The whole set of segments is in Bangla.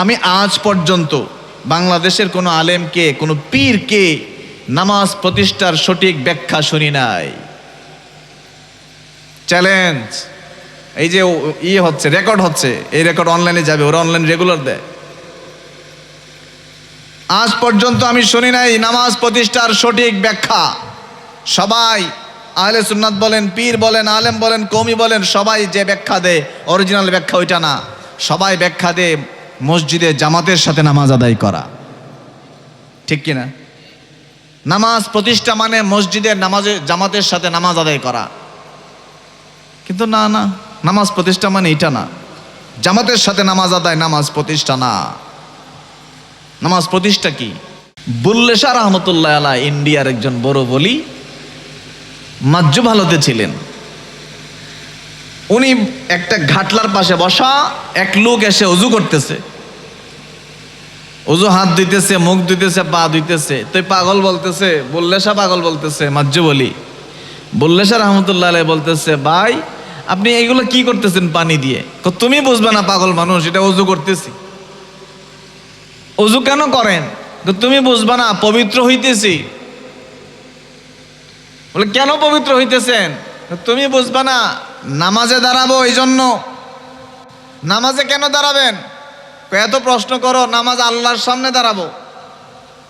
আমি আজ পর্যন্ত বাংলাদেশের কোনো আলেমকে কোনো পীরকে নামাজ প্রতিষ্ঠার সঠিক ব্যাখ্যা শুনি নাই। চ্যালেঞ্জ এই যে ইয়ে হচ্ছে রেকর্ড হচ্ছে। এই রেকর্ড অনলাইনে যাবে, ওরা অনলাইন রেগুলার দেয়। আজ পর্যন্ত আমি শুনি নাই নামাজ প্রতিষ্ঠার সঠিক ব্যাখ্যা। সবাই, আহলে সুন্নাত বলেন, পীর বলেন, আলেম বলেন কমি বলেন, সবাই যে ব্যাখ্যা দেয় অরিজিনাল ব্যাখ্যা ওইটা না। সবাই ব্যাখ্যা দেয় মসজিদে জামাতের সাথে নামাজ আদায় করা। ঠিক কিনা? নামাজ প্রতিষ্ঠা মানে মসজিদের নামাজে জামাতের সাথে নামাজ আদায় করা। কিন্তু না না, নামাজ প্রতিষ্ঠা মানে এটা না। জামাতের সাথে নামাজ আদায় নামাজ প্রতিষ্ঠা না। নামাজ প্রতিষ্ঠা কি? বুল্লেশা রহমতুল্লাহ আলা ইন্ডিয়ার একজন বড় বলি মাজ্জু ভালোতে ছিলেন। উনি একটা ঘাটলার পাশে বসা, এক লোক এসে অজু করতেছে। অজু হাত দিতেছে, মুখ দিতেছে, পা দিতেছে। তো পাগল বলতেছে বুল্লেশা পাগল বলতেছে, মাজ্জু বলি। বুল্লেশা রহমতুল্লাহ আলাই বলতেছে, ভাই, আপনি এইগুলো কি করতেছেন পানি দিয়ে? তুমি বুঝবে না, পাগল মানুষ, এটা অজু করতেছি। অজু কেন করেন? তুমি বুঝবে না, পবিত্র হইতেছি। বলে, কেন পবিত্র হইতেছেন? তুমি বুঝবে না নামাজে দাঁড়াবো এই জন্য নামাজে কেন দাঁড়াবেন? এত প্রশ্ন করো, নামাজ আল্লাহর সামনে দাঁড়াবো।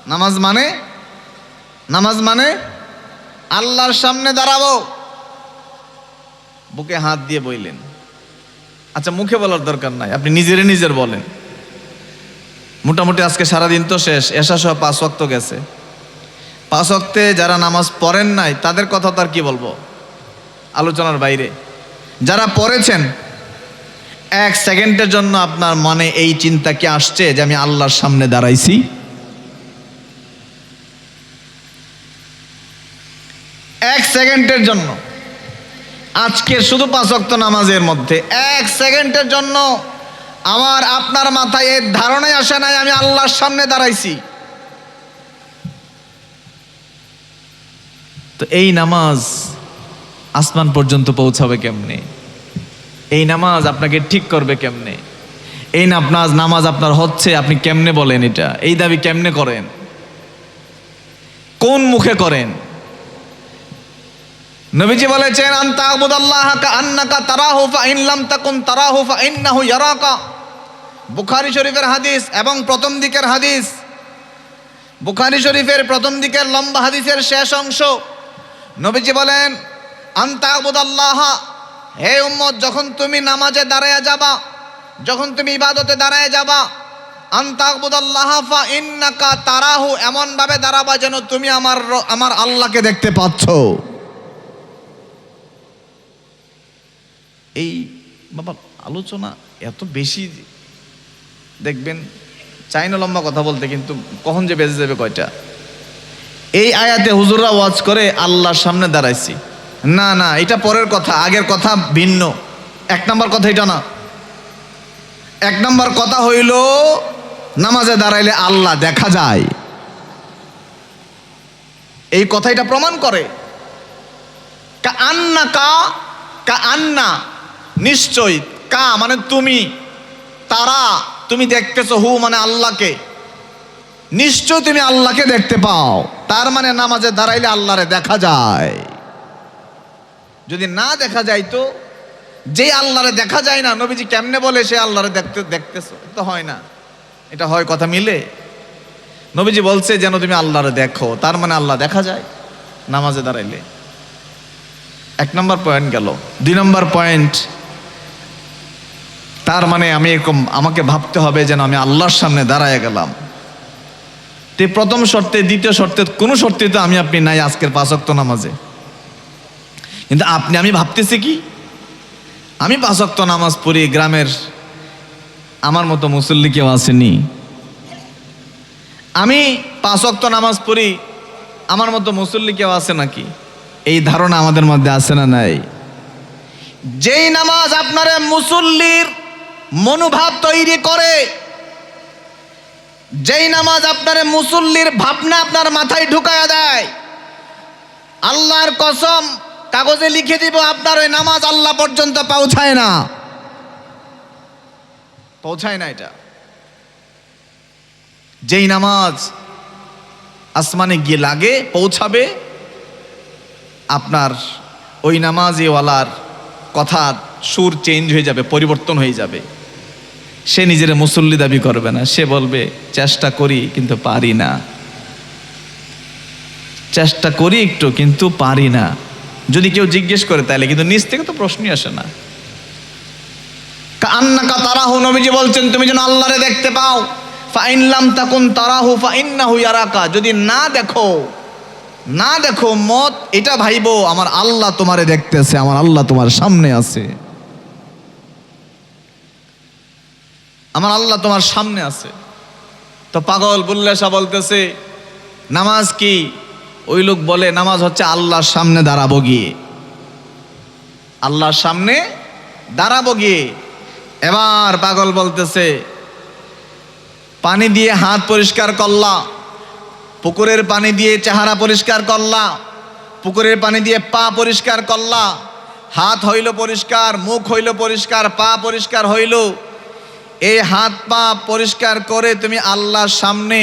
নামাজ মানে? নামাজ মানে আল্লাহর সামনে দাঁড়াবো। বুকে হাত দিয়ে বইলেন। আচ্ছা মুখে বলার দরকার নাই, আপনি নিজেরে নিজের বলেন। মোটামুটি আজকে সারাদিন তো শেষ এসা সহ পাঁচ ওয়াক্ত গেছে। পাঁচ ওয়াক্তে যারা নামাজ পড়েন নাই, তাদের কথা তার কি বলব? আলোচনার বাইরে। যারা পড়েছেন, এক সেকেন্ডের জন্য আপনার মনে এই চিন্তা কি আসছে যে আমি আল্লাহর সামনে দাঁড়াইছি? এক সেকেন্ডের জন্য। আজকের শুধু পাঁচ ওয়াক্ত নামাজের মধ্যে। এক সেকেন্ডের জন্য আমার, আপনার মাথায় এর ধারণাই আসে নাই, আমি আল্লাহর সামনে দাঁড়াইছি। তো এই নামাজ আসমান পর্যন্ত পৌঁছাবে কেমনে? এই নামাজ আপনাকে ঠিক করবে কেমনে? এই না আপনার নামাজ আপনার হচ্ছে, আপনি কেমনে বলেন এটা? এই দাবি কেমনে করেন? কোন মুখে করেন? নবীজি বলেছেন আন্তা আবুদাল্লাহ কা আন্নাকা তারাহু ফা ইন লাম তাকুন তারাহু ফা ইন্নাহু ইয়ারাকা। বুখারী শরীফের হাদিস এবং প্রথম দিকের হাদিস। বুখারী শরীফের প্রথম দিকের লম্বা হাদিসের শেষ অংশ। নবীজি বলেন আন্তা আবুদাল্লাহ হে উম্মত, যখন তুমি নামাজে দাঁড়ায় যাবা, যখন তুমি ইবাদতে দাঁড়ায় যাবা আন্তা আবুদাল্লাহ ফা ইন্নাকা তারাহু এমন ভাবে দাঁড়াবা যেন তুমি আমার আমার আল্লাহকে দেখতে পাচ্ছো। এই বাবা, আলোচনা এত বেশি দেখবেন চাই না লম্বা কথা বলতে, কিন্তু কখন যে বেজে যাবে কয়টা? এই আয়াতে হুজুররা ওয়াজ করে, আল্লাহর সামনে দাঁড়াইছি। না না, এটা পরের কথা, আগের কথা ভিন্ন। এক নম্বর কথা এটা না। এক নম্বর কথা হইল, নামাজে দাঁড়াইলে আল্লাহ দেখা যায়। এই কথা এটা প্রমাণ করে। কা আন্না কা কা আন্না নিশ্চয় কা মানে তুমি, তারা, তুমি দেখতেছ হু মানে আল্লাহকে। নিশ্চয় তুমি আল্লাহকে দেখতে পাও। তার মানে নামাজে দাঁড়াইলে আল্লাহরে দেখা যায়। যদি না দেখা যায় তো যে আল্লাহরে দেখা যায় না, নবীজি কেমনে বলে সে আল্লাহরে দেখতে, দেখতেছো? তো হয় না। এটা হয় কথা মিলে। নবীজি বলছে যেন তুমি আল্লাহরে দেখো, তার মানে আল্লাহ দেখা যায় নামাজে দাঁড়াইলে। এক নম্বর পয়েন্ট গেল। দুই নম্বর পয়েন্ট তার মানে আমি এরকম, আমাকে ভাবতে হবে যেন আমি আল্লাহর সামনে দাঁড়ায় গেলাম। তে প্রথম শর্তে, দ্বিতীয় শর্তে, কোনো শর্তে তো আমি আপনি নাই আজকের পাঁচক্ত নামাজে। কিন্তু আপনি, আমি ভাবতেছি কি? আমি পাঁচক্ত নামাজ পড়ি গ্রামের আমার মতো মুসল্লি কেউ আসেনি। আমি পাঁচক্ত নামাজ পড়ি আমার মতো মুসল্লি কেউ আছে নাকি? এই ধারণা আমাদের মধ্যে আছে না নাই? যেই নামাজ আপনার মুসল্লির মনোভাব তৈরি করে, যেই নামাজ আপনার মুসল্লির ভাবনা আপনার মাথায় ঢুকায়া দেয়, আল্লাহর কসম কাগজে লিখে দিব, আপনার ওই নামাজ আল্লাহ পর্যন্ত পৌঁছায় না। পৌঁছায় না এটা। যেই নামাজ আসমানে গিয়ে লাগে, পৌঁছাবে, আপনার ওই নামাজিওয়ালার কথার সুর চেঞ্জ হয়ে যাবে, পরিবর্তন হয়ে যাবে। সে নিজের মুসল্লি দাবি করবে না। সে বলবে, চেষ্টা করি, কিন্তু পারি না। চেষ্টা করি একটু, কিন্তু পারি না। যদি কেউ জিজ্ঞেস করে তাহলে, কিন্তু নিজ থেকে তো প্রশ্নই আসে না। কান্নাকা তারাহু, নবীজি বলছেন, তুমি যেন আল্লাহরে দেখতে পাও ফাইনলাম তাকুন তারাহু, ফাইন্নাহু ইয়ারাকা। যদি না দেখো না দেখো মত, এটা ভাইবো, আমার আল্লাহ তোমারে দেখতেছে, আমার আল্লাহ তোমার সামনে আছে। আমার আল্লাহ তোমার সামনে আছে। তো পাগল, বুল্লেশা বলতেছে, নামাজ কি ওই লোক বলে, নামাজ হচ্ছে আল্লাহর সামনে দাঁড়াবো গিয়ে। আল্লাহর সামনে দাঁড়াবো গিয়ে। এবার পাগল বলতেছে, পানি দিয়ে হাত পরিষ্কার করলা, পুকুরের পানি দিয়ে চেহারা পরিষ্কার করলা, পুকুরের পানি দিয়ে পা পরিষ্কার করলা, হাত হইল পরিষ্কার, মুখ হইল পরিষ্কার, পা পরিষ্কার হইল। এই হাত পা পরিষ্কার করে তুমি আল্লাহর সামনে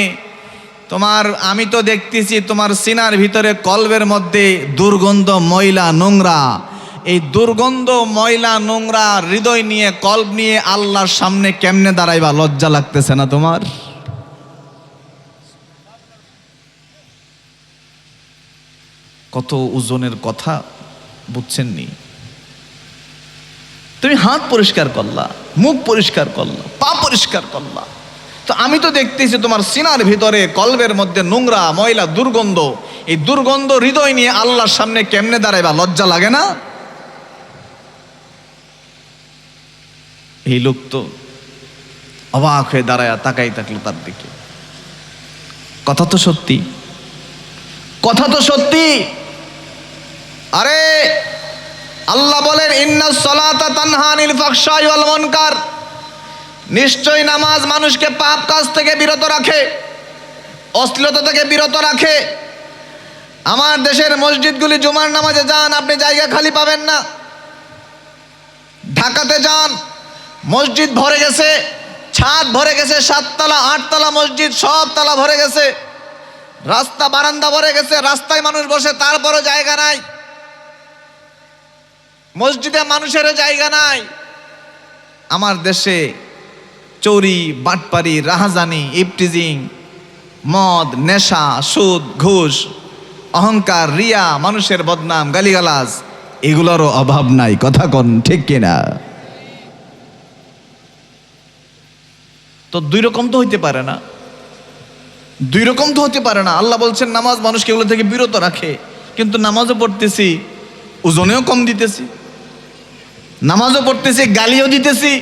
তোমার, আমি তো দেখতেছি তোমার সিনার ভিতরে কলবের মধ্যে দুর্গন্ধ ময়লা নোংরা। এই দুর্গন্ধ ময়লা নোংরা হৃদয় নিয়ে কল্প নিয়ে আল্লাহর সামনে কেমনে দাঁড়াইবা? লজ্জা লাগতেছে না তোমার? কত ওজনের কথা বুঝছেননি? তুমি হাত পরিষ্কার করলা, মুখ পরিষ্কার করলা, পা পরিষ্কার করলা। তো আমি তো দেখতেছি তোমার সিনার ভিতরে কলবের মধ্যে নোংরা, ময়লা, দুর্গন্ধ। এই দুর্গন্ধ হৃদয় নিয়ে আল্লাহর সামনে কেমনে দাঁড়াইবা? লজ্জা লাগে না? এই লোক তো অবাক হয়ে দাঁড়ায় তাকাই থাকল তার দিকে। কথা তো সত্যি। কথা তো সত্যি। আরে, আল্লাহ বলেন ইন্না সলাতা তানহানিল ফাহশাই ওয়াল মুনকার। নিশ্চয় নামাজ মানুষকে পাপ কাজ থেকে বিরত রাখে, অশ্লীলতা থেকে বিরত রাখে। আমার দেশের মসজিদগুলি জুমার নামাজে যান, আপনি জায়গা খালি পাবেন না। ঢাকাতে যান, মসজিদ ভরে গেছে, ছাদ ভরে গেছে, সাততলা, আটতলা মসজিদ, সব তলা ভরে গেছে। রাস্তা, বারান্দা ভরে গেছে, রাস্তায় মানুষ বসে, তারপরও জায়গা নাই। মসজিদে মানুষেরও জায়গা নাই। আমার দেশে চৌরি, বাটপারি, রাহাজানি, ইপটিজিং, মদ, নেশা, সুদ, ঘুষ, অহংকার, রিয়া, মানুষের বদনাম, গালিগালাজ, এগুলোরও অভাব নাই, কথা কন, ঠিক কিনা? তো দুই রকম তো হইতে পারে না। দুই রকম তো হতে পারে না। আল্লাহ বলছেন, নামাজ মানুষকে এগুলো থেকে বিরত রাখে। কিন্তু নামাজও পড়তেছি, ওজনেও কম দিতেছি। নামাজও পড়তেছি, গালিও দিতেছি।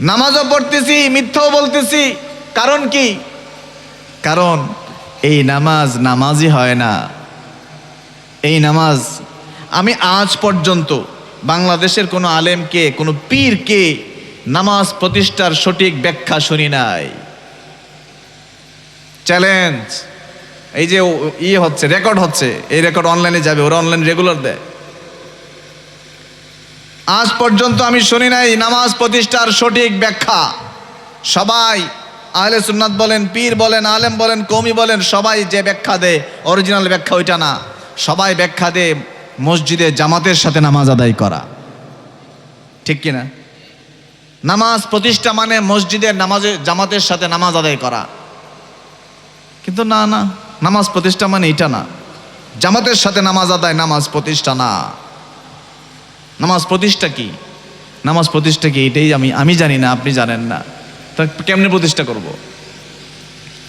নামাজও পড়তেছি, মিথ্যাও বলতেছি। কারণ কি? কারণ এই নামাজ নামাজই হয় না। এই নামাজ আমি আজ পর্যন্ত বাংলাদেশের কোনো আলেমকে, কোনো পীরকে নামাজ প্রতিষ্ঠার সঠিক ব্যাখ্যা শুনি নাই। চ্যালেঞ্জ এই যে ইয়ে হচ্ছে রেকর্ড হচ্ছে। এই রেকর্ড অনলাইনে যাবে, ওরা অনলাইন রেগুলার দেয়। আজ পর্যন্ত আমি শুনি নাই নামাজ প্রতিষ্ঠার সঠিক ব্যাখ্যা। সবাই আহলে সুন্নাত বলেন, পীর বলেন, আলেম বলেন কমি বলেন, সবাই যে ব্যাখ্যা দেয়, অরিজিনাল ব্যাখ্যা ওইটা না। সবাই ব্যাখ্যা দেয় মসজিদে জামাতের সাথে নামাজ আদায় করা। ঠিক কিনা নামাজ প্রতিষ্ঠা মানে মসজিদের নামাজে, জামাতের সাথে নামাজ আদায় করা। কিন্তু না না, নামাজ প্রতিষ্ঠা মানে এটা না। জামাতের সাথে নামাজ আদায়, নামাজ প্রতিষ্ঠা না। নামাজ প্রতিষ্ঠা কি? নামাজ প্রতিষ্ঠা কি? এটাই আমি আমি জানি না, আপনি জানেন না। তা কেমনে প্রতিষ্ঠা করব।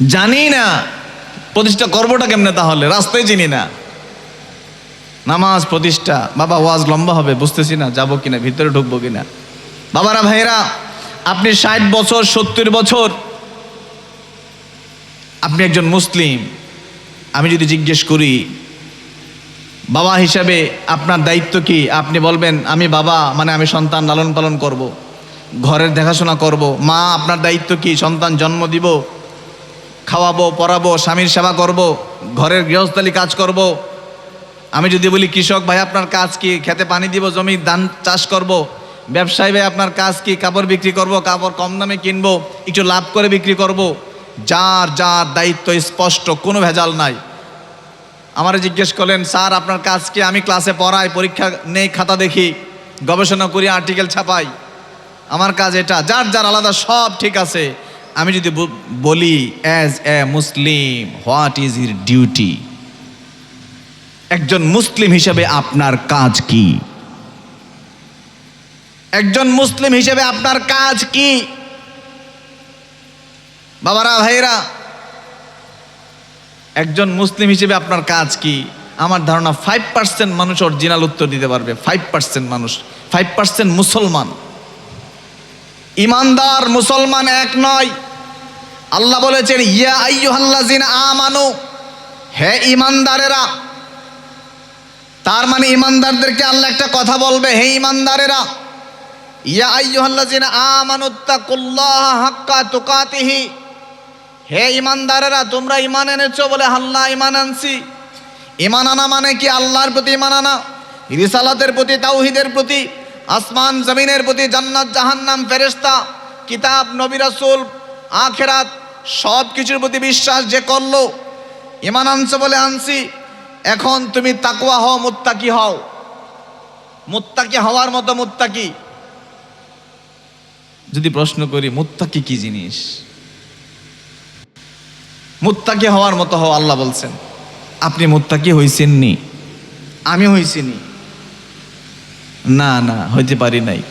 জানি না। প্রতিষ্ঠা করবোটা কেমনে তাহলে? রাস্তায় চিনি না। নামাজ প্রতিষ্ঠা। বাবা, ওয়াজ লম্বা হবে, বুঝতেছি না, যাব কিনা, ভিতরে ঢুকবো কিনা। বাবারা ভাইরা আপনি ষাট বছর, সত্তর বছর, আপনি একজন মুসলিম। আমি যদি জিজ্ঞেস করি বাবা হিসাবে আপনার দায়িত্ব কি আপনি বলবেন, আমি বাবা মানে আমি সন্তান লালন পালন করব। ঘরের দেখাশোনা করব। মা, আপনার দায়িত্ব কি সন্তান জন্ম দিব, খাওয়াবো, পড়াবো, স্বামীর সেবা করব। ঘরের গৃহস্থালী কাজ করব। আমি যদি বলি, কৃষক ভাই, আপনার কাজ কি খেতে পানি দিব, জমি, ধান চাষ করব। ব্যবসায়ী ভাই, আপনার কাজ কি কাপড় বিক্রি করব, কাপড় কম দামে কিনবো, একটু লাভ করে বিক্রি করব। যার যার দায়িত্ব স্পষ্ট, কোনো ভেজাল নাই আমারে জিজ্ঞেস করলেন, স্যার, আপনার কাজ কি? আমি ক্লাসে পড়াই, পরীক্ষা নেই, খাতা দেখি, গবেষণা করি আর্টিকেল ছাপাই। আমার কাজ এটা। যার যার আলাদা, সব ঠিক আছে। আমি যদি বলি as a Muslim what is her duty একজন মুসলিম হিসেবে আপনার কাজ কি? একজন মুসলিম হিসেবে আপনার কাজ কি? বাবারা ভাইরা একজন মুসলিম হিসেবে আপনার কাজ কি? আমার ধারণা ফাইভ পার্সেন্ট মানুষ অরিজিনাল উত্তর দিতে পারবে। ফাইভ পার্সেন্ট মানুষ। ফাইভ পার্সেন্ট মুসলমান। ইমানদার মুসলমান এক নয়। আল্লাহ বলেছেন, ইয়া আইয়ুহাল্লাযিনা আমানু। হে ইমানদারেরা, তার মানে ইমানদারদেরকে আল্লাহ একটা কথা বলবে, হে ইমানদারেরা, ইয়া আইয়ুহাল্লাযিনা আমানুত্তাকুল্লাহ হাক্কা তুকাতিহি। হে ইমানদারেরা, তোমরা ইমান এনেছো বলে আল্লাহ ইমান আনছি। ইমান আনা মানে কি? আল্লাহর প্রতি ইমান আনা, রিসালাতের প্রতি, তাওহিদের প্রতি, আসমান জমিনের প্রতি, জান্নাত, জাহান্নাম, ফেরেশতা, কিতাব, নবী আখেরাত সব কিছুর প্রতি বিশ্বাস যে করল ইমান আনছো বলে আনছি। এখন তুমি তাকওয়া হও, মুত্তাকি হও। মুত্তাকি হওয়ার মতো মুত্তাকি। যদি প্রশ্ন করি, মুত্তাকি কি জিনিস? মুত্তাকি হওয়ার মতো হও আল্লাহ বলছেন। আপনি মুত্তাকি হইছেননি? আমি হইছিনি। না না হইতে পারি নাই।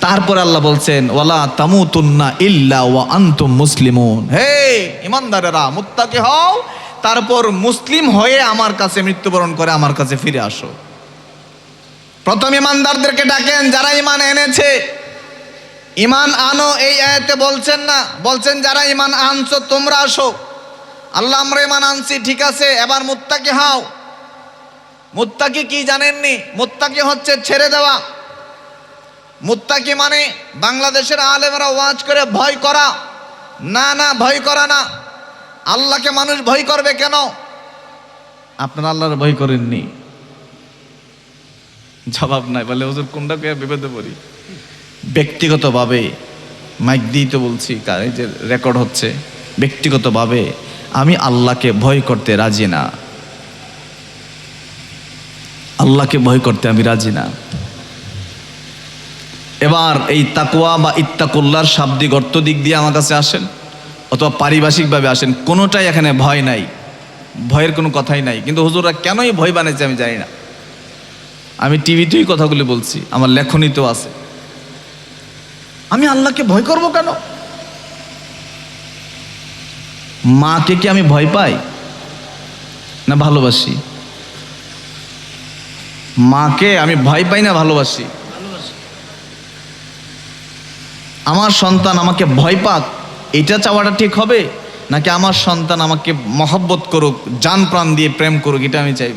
তারপর আল্লাহ বলছেন ওয়ালা তামুতুন্না ইল্লা ওয়া আনতুম মুসলিমুন। হে ইমানদারেরা মুত্তাকি হও তারপর মুসলিম হয়ে আমার কাছে মৃত্যুবরণ করে আমার কাছে ফিরে আসো। প্রথম ইমানদারদেরকে ডাকেন যারা ইমান এনেছে। ইমান আনো এই আয়াতে বলছেন না বলছেন যারা ইমান আনছো তোমরা আসো। আল্লাহ আমরা ইমান আনছি, ঠিক আছে, এবার মুত্তাকি হাও। মুত্তাকি কি জানেননি? মুত্তাকি হচ্ছে ছেড়ে দেওয়া। মুত্তাকি মানে বাংলাদেশের আলেমরা ওয়াজ করে ভয় করা। না না, ভয় করা না। আল্লাহকে মানুষ ভয় করবে কেন? আপনারা আল্লাহর ভয় করেননি। জবাব নাই, বলে হুজুর কোনটা কে বিপদে পড়ি? ব্যক্তিগতভাবে মাইক দিয়েই তো বলছি যে রেকর্ড হচ্ছে, ব্যক্তিগতভাবে আমি আল্লাহকে ভয় করতে রাজি না। আল্লাহকে ভয় করতে আমি রাজি না। এবার এই তাকুয়া বা ইত্তাকুল্লার শাব্দিক অর্থ দিক দিয়ে আমার কাছে আসেন, অথবা পারিভাষিকভাবে আসেন, কোনোটাই এখানে ভয় নাই। ভয়ের কোনো কথাই নাই। কিন্তু হুজুররা কেনই ভয় বানিয়েছে আমি জানি না। আমি টিভিতেই কথাগুলি বলছি, আমার লেখনীতেও আছে। আমি আল্লাহকে ভয় করব কেন? মাকে কি আমি ভয় পাই? না ভালোবাসি। মাকে আমি ভয় পাই না ভালোবাসি। আমার সন্তান আমাকে ভয় পাক, এটা চাওয়াটা ঠিক হবে? নাকি আমার সন্তান আমাকে মহব্বত করুক, জান প্রাণ দিয়ে প্রেম করুক, এটা আমি চাইব?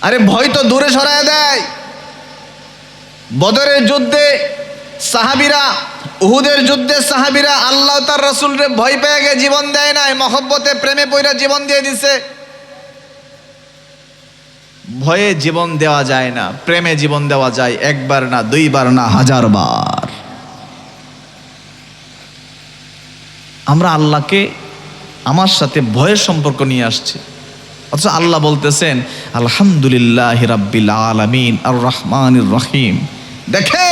আরে ভয় তো দূরে সরায় দেয়। বদরের যুদ্ধে সাহাবিরা উহুদের যুদ্ধে সাহাবিরা আল্লাহ তার রসুলরে ভয় পেয়ে গিয়ে জীবন দেয় নাই, মহব্বতে প্রেমে পইরা জীবন দিয়ে দিছে। ভয়ে জীবন দেওয়া যায় না, প্রেমে জীবন দেওয়া যায় একবার না, দুইবার না, হাজার বার। আমরা আল্লাহকে আমার সাথে ভয়ের সম্পর্ক নিয়ে আসছি। অথচ আল্লাহ বলতেছেন, আলহামদুলিল্লাহ রাব্বিল আলামিন আর রহমান রহিম। দেখেন!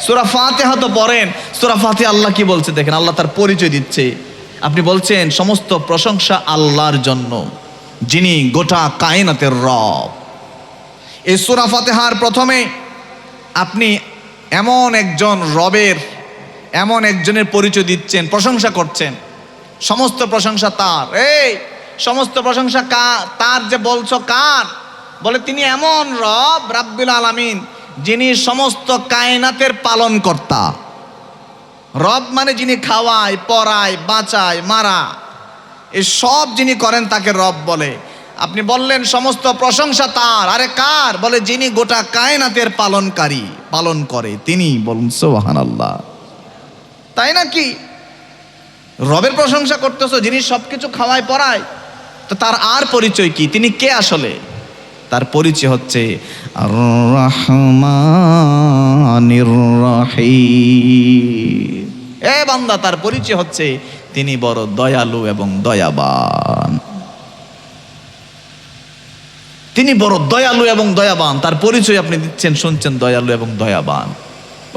সুরা ফাতেহা তো পড়েন। সুরা ফাতে আল্লাহ কি বলছে দেখেন? আল্লাহ তার পরিচয় দিচ্ছে। আপনি বলছেন, সমস্ত প্রশংসা আল্লাহর জন্য, যিনি গোটা কায়নাতের রব। এই সুরা ফাতেহার প্রথমে আপনি এমন একজন রবের, এমন একজনের পরিচয় দিচ্ছেন, প্রশংসা করছেন। সমস্ত প্রশংসা তার। এই, সমস্ত প্রশংসা কা, তার যে বলছো কার? বলে তিনি এমন রব, রাব্বিল আলামিন। যিনি সমস্ত কায়নাতের পালন কর্তা রব মানে যিনি খাওয়ায়, পড়ায়, বাঁচায়, মারা। এই সব যিনি করেন তাকে রব বলে। আপনি বললেন সমস্ত প্রশংসা তার। আরে কার? বলে যিনি গোটা কায়নাতের পালনকারী, পালন করে, তিনি বলুন সোহান আল্লাহ তাই নাকি? রবের প্রশংসা করতেছো, যিনি সবকিছু খাওয়ায়, পড়ায়। তো তার আর পরিচয় কি? তিনি কে আসলে? তার পরিচয় হচ্ছে এ বান্দা, তার পরিচয় হচ্ছে তিনি বড় দয়ালু এবং দয়াবান। তিনি বড় দয়ালু এবং দয়াবান। তার পরিচয় আপনি দিচ্ছেন, শুনছেন, দয়ালু এবং দয়াবান।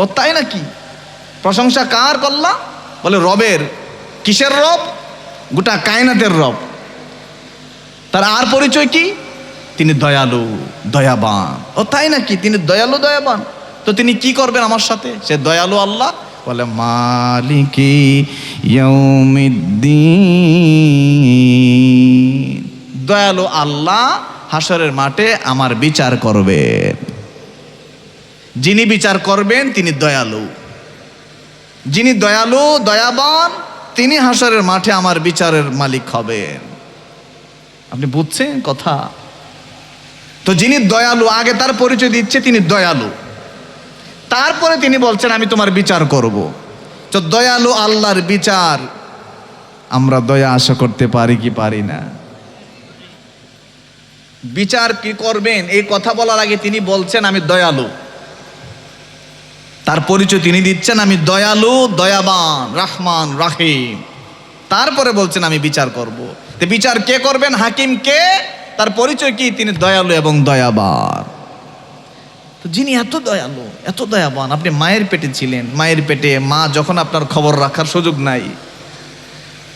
ও তাই নাকি? প্রশংসা কার করলা বলে রবের। কিসের রব? গোটা কায়নাতের রব। তার আর পরিচয় কি? তিনি দয়ালু, দয়াবান। ও তাই নাকি? তিনি দয়ালু, দয়াবান। তো তিনি কি করবেন আমার সাথে? সে দয়ালু আল্লাহ? বলে, মালিকি দয়ালু আল্লাহ হাসরের মাঠে আমার বিচার করবেন। যিনি বিচার করবেন, তিনি দয়ালু। যিনি দয়ালু, দয়াবান, তিনি হাসরের মাঠে আমার বিচারের মালিক হবেন। আপনি বুঝছেন কথা? তো যিনি দয়ালু, আগে তার পরিচয় দিচ্ছে তিনি দয়ালু। তারপরে তিনি বলছেন, আমি তোমার বিচার করব। তো দয়ালু আল্লাহর বিচার, আমরা দয়া আশা করতে পারি কি পারি না। বিচার কি করবেন? এই কথা বলার আগে তিনি বলছেন, আমি দয়ালু। তার পরিচয় তিনি দিচ্ছেন, আমি দয়ালু, দয়াবান, রহমান, রাহিম। তারপরে বলছেন, আমি বিচার করব। তো বিচার কে করবেন? হাকিম কে? তার পরিচয় কি? তিনি দয়ালু এবং দয়াবান। তো যিনি এত দয়ালু, এত দয়াবান, আপনি মায়ের পেটে ছিলেন। মায়ের পেটে মা যখন আপনার খবর রাখার সুযোগ নাই,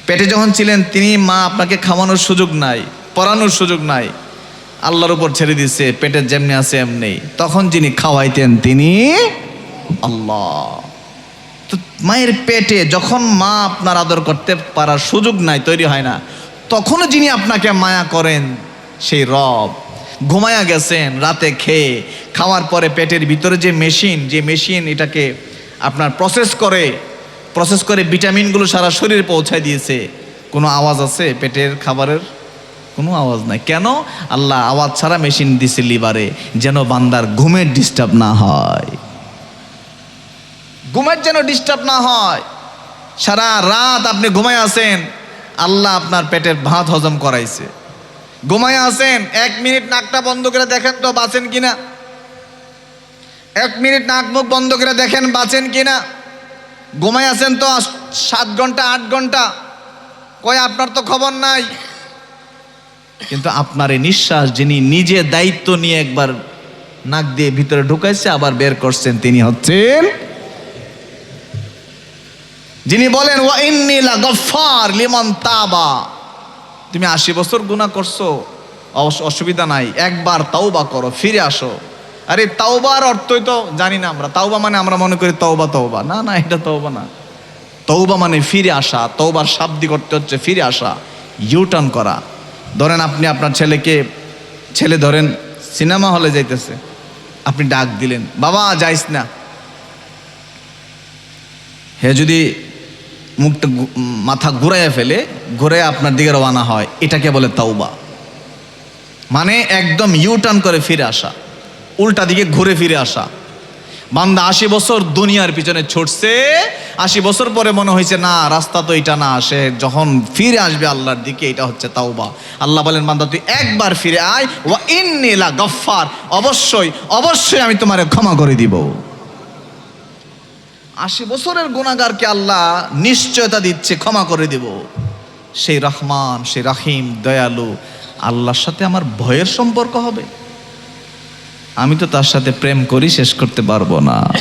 পেটে যখন ছিলেন, তিনি মা আপনাকে খাওয়ানোর সুযোগ নাই, পড়ানোর সুযোগ নাই, আল্লাহর উপর ছেড়ে দিচ্ছে পেটে যেমনি আছে এমনি। তখন যিনি খাওয়াইতেন, তিনি আল্লাহ। তো মায়ের পেটে যখন মা আপনার আদর করতে পারার সুযোগ নাই, তৈরি হয় না, তখনও যিনি আপনাকে মায়া করেন সেই রব। ঘুমায়া গেছেন, রাতে খেয়ে, খাওয়ার পরে পেটের ভিতরে যে মেশিন যে মেশিন এটাকে আপনার প্রসেস করে প্রসেস করে ভিটামিনগুলো সারা শরীরে পৌঁছায় দিয়েছে। কোনো আওয়াজ আছে পেটের খাবারের? কোনো আওয়াজ নাই। কেন? আল্লাহ আওয়াজ ছাড়া মেশিন দিছে লিভারে, যেন বান্দার ঘুমের ডিস্টার্ব না হয়। ঘুমের যেন ডিস্টার্ব না হয়। সারা রাত আপনি ঘুমায় আছেন, আল্লাহ আপনার পেটের ভাত হজম করাইছে। ঘুমায় আছেন, এক মিনিট নাকটা বন্ধ করে দেখেন তো বাঁচেন কিনা? এক মিনিট নাক মুখ বন্ধ করে দেখেন বাঁচেন কিনা? ঘুমায় আছেন তো সাত ঘণ্টা, আট ঘণ্টা? কয়, আপনার তো খবর নাই। কিন্তু আপনার এই নিঃশ্বাস যিনি নিজে দায়িত্ব নিয়ে একবার নাক দিয়ে ভিতরে ঢুকাইছে, আবার বের করছেন, তিনি হচ্ছেন যিনি বলেন, ওয়া ইন্নি লা গফফার লিমান তাবা। তুমি আশি বছর গুনাহ করছ অসুবিধা নাই। একবার তাওবা করো, ফিরে আসো। আরে তাওবার অর্থই তো জানি না আমরা। তাওবা মানে আমরা মনে করি তওবা তওবা। না না, এটা তওবা না। তৌবা মানে ফিরে আসা। তৌবার শাব্দিক করতে হচ্ছে ফিরে আসা ইউটার্ন করা। ধরেন আপনি আপনার ছেলেকে, ছেলে ধরেন সিনেমা হলে যাইতেছে। আপনি ডাক দিলেন, বাবা, যাইস না। হে যদি মুখটা মাথা ঘুরাইয়া ফেলে ঘুরে আপনার দিকে রওনা হয়। এটাকে বলে তাওবা। মানে একদম ইউটার্ন করে ফিরে আসা। উল্টা দিকে ঘুরে ফিরে আসা। বান্দা আশি বছর দুনিয়ার পিছনে ছুটছে। আশি বছর পরে মনে হয়েছে, না, রাস্তা তো এটা না। আসে যখন ফিরে আসবে আল্লাহর দিকে, এটা হচ্ছে তাওবা। আল্লাহ বলেন, বান্দা, তুই একবার ফিরে আয়। ওয়া ইন্নিলা গফফার। অবশ্যই অবশ্যই আমি তোমারে ক্ষমা করে দিব। আশি বছরের গুণাগারকে আল্লাহ নিশ্চয়তা দিচ্ছে, ক্ষমা করে দেব। সেই রহমান, সেই রাহিম, দয়ালু, আল্লাহর সাথে আমার ভয়ের সম্পর্ক হবে। আমি তো তার সাথে প্রেম করি, শেষ করতে পারব না।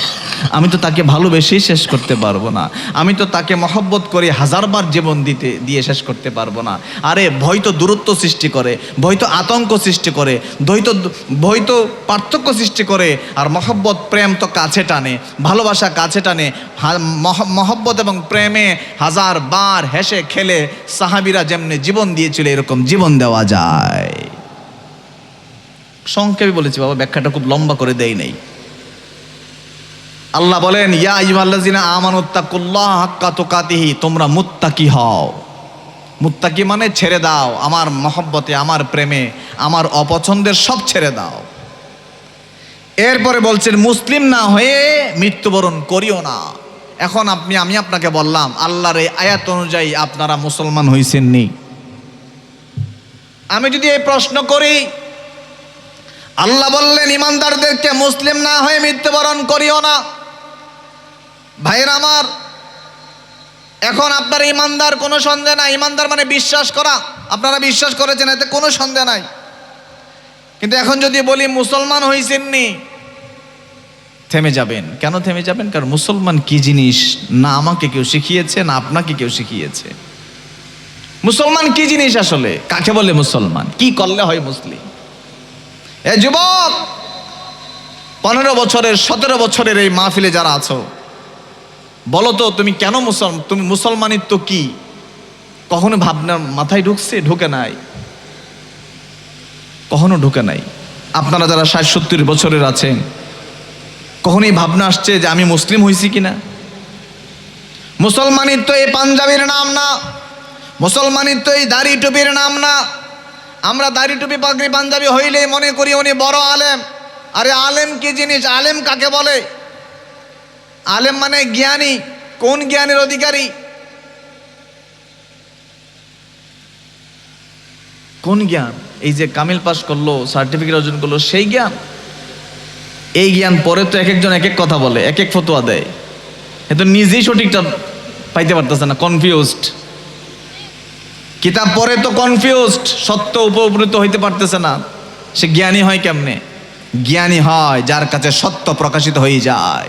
আমি তো তাকে ভালোবেসেই শেষ করতে পারব না। আমি তো তাকে মহব্বত করে হাজারবার জীবন দিতে, দিয়ে শেষ করতে পারব না। আরে, ভয় তো দূরত্ব সৃষ্টি করে, ভয় তো আতঙ্ক সৃষ্টি করে, ভয় তো ভয় তো পার্থক্য সৃষ্টি করে, আর মহব্বত, প্রেম তো কাছে টানে, ভালোবাসা কাছে টানে। মহ- মহব্বত এবং প্রেমে হাজার বার হেসে খেলে সাহাবিরা যেমনি জীবন দিয়েছিল, এরকম জীবন দেওয়া যায়। সংক্ষেপে বলেছি, বাবা, ব্যাখ্যাটা খুব লম্বা করে দেয় নেই। আল্লাহ বলেন, ইয়া আইয়ুহাল্লাযিনা আমানুত্তাকুল্লাহ হাক্কা তুকাতিহি, তোমরা মুত্তাকি হও। মুত্তাকি মানে ছেড়ে দাও, আমার মহব্বতে, আমার প্রেমে, আমার অপছন্দের সব ছেড়ে দাও। এরপরে বলছেন, মুসলিম না হয়ে মৃত্যুবরণ করিও না। এখন আপনি, আমি আপনাকে বললাম, আল্লাহর এই আয়াত অনুযায়ী আপনারা মুসলমান হইছেন নি। আমি যদি এই প্রশ্ন করি আল্লাহ বললেন, ইমানদারদেরকে মুসলিম না হয়ে মৃত্যুবরণ করিও না। ভাইয়ের আমার, এখন আপনার ইমানদার কোনো সন্দেহ নাই। ইমানদার মানে বিশ্বাস করা। আপনারা বিশ্বাস করেছেন, এতে কোনো সন্দেহ নাই। কিন্তু এখন যদি বলি, মুসলমান হয়েছেননি থেমে যাবেন। কেন থেমে যাবেন? কারণ মুসলমান কি জিনিস না আমাকে কেউ শিখিয়েছে, না আপনাকে কেউ শিখিয়েছে। মুসলমান কি জিনিস আসলে? কাকে বলে মুসলমান? কি করলে হয় মুসলিম? এ যুবক, পনেরো বছরের, সতেরো বছরের এই মাহফিলে যারা আছো, বলো তো, তুমি কেন মুসলমান, তুমি মুসলমানিত্ব কি? কখনো ভাবনা মাথায় ঢুকছে? ঢুকে নাই। কখনো ঢুকে নাই। আপনারা যারা ষাট সত্তর বছরের আছেন, কখনই ভাবনা আসছে যে আমি মুসলিম হয়েছি কিনা? মুসলমানিত্ব এই পাঞ্জাবির নাম না। মুসলমানিত্ব এই দাড়ি টুপির নাম না। আমরা দাড়ি টুপি পাগড়ি পাঞ্জাবি হইলেই মনে করি উনি বড় আলেম। আরে আলেম কি জিনিস? আলেম কাকে বলে? আলেম মানে জ্ঞানী। কোন জ্ঞানের অধিকারী? কোন জ্ঞান? এই যে কামিল পাস করল, সার্টিফিকেট অর্জন করল, সেই জ্ঞান? এই জ্ঞান পরে তো এক একজন এক এক কথা বলে, এক এক ফতোয়া দেয়। এ তো নিজেই সঠিকটা পাইতে পারতেছে না কনফিউজড কিতাব পড়ে তো কনফিউজড সত্য উপনীত হইতে পারতেছে না। সে জ্ঞানী হয় কেমনে? জ্ঞানী হয় যার কাছে সত্য প্রকাশিত হয়ে যায়।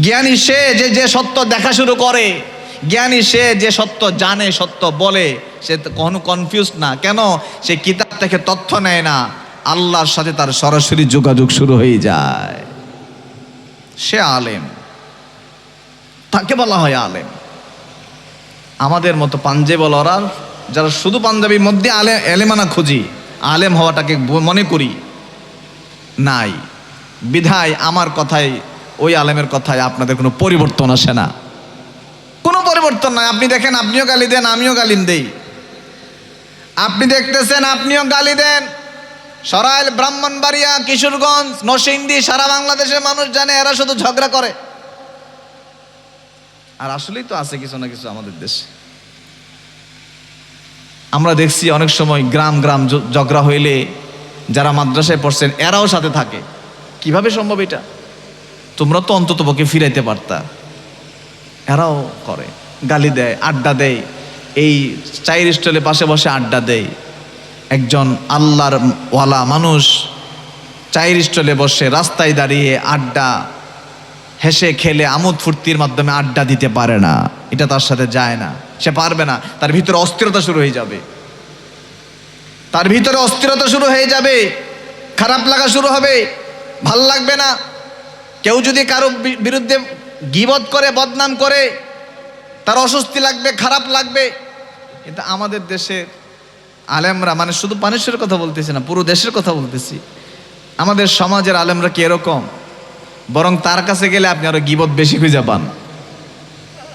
জ্ঞানী সে যে যে সত্য দেখা শুরু করে, জ্ঞানী সে যে সত্য জানে, সত্য বলে, সে কখনো কনফিউজ না। কেন? সে কিতাব থেকে তথ্য নেয় না। আল্লাহর সাথে তার সরাসরি যোগাযোগ শুরু হয়ে যায়। সে আলেম। তাকে বলা হয় আলেম। আমাদের মতো পাঞ্জেবলরা যারা শুধু পাঞ্জাবির মধ্যে আলে, এলেমানা খুঁজি, আলেম হওয়াটাকে মনে করি নাই। বিধায় আমার কথায়, ওই আলেমের কথায় আপনাদের কোনো পরিবর্তন আসে না। কোনো পরিবর্তন নাই। আপনি দেখেন, আপনিও গালি দেন, আমিও গালি দেই। আপনি দেখতেছেন, আপনিও গালি দেন। সরাইল, ব্রাহ্মণবাড়িয়া, কিশোরগঞ্জ, নরসিংদী, সারা বাংলাদেশের মানুষ জানে, এরা শুধু ঝগড়া করে। আর আসলেই তো আছে কিছু না কিছু আমাদের দেশে। আমরা দেখছি অনেক সময় গ্রাম গ্রাম জ- ঝগড়া হইলে যারা মাদ্রাসায় পড়ছেন এরাও সাথে থাকে। কীভাবে সম্ভব এটা? তোমরা তো অন্তত পক্ষে ফিরাইতে পারতা। এরাও করে, গালি দেয়, আড্ডা দেয়, এই চায়ের স্টলে পাশে বসে আড্ডা দেয়। একজন আল্লাহর ওয়ালা মানুষ চায়ের স্টলে বসে রাস্তায় দাঁড়িয়ে আড্ডা হেসে খেলে আমোদ ফুর্তির মাধ্যমে আড্ডা দিতে পারে না। এটা তার সাথে যায় না। সে পারবে না। তার ভিতরে অস্থিরতা শুরু হয়ে যাবে। তার ভিতরে অস্থিরতা শুরু হয়ে যাবে। খারাপ লাগা শুরু হবে। ভালো লাগবে না। কেউ যদি কারও বিরুদ্ধে গিবত করে, বদনাম করে, তার অস্বস্তি লাগবে, খারাপ লাগবে। কিন্তু আমাদের দেশের আলেমরা মানে শুধু মানুষের কথা বলতেছি না, পুরো দেশের কথা বলতেছি। আমাদের সমাজের আলেমরা কি এরকম? বরং তার কাছে গেলে আপনি আরও গিবত বেশি খুঁজে পান।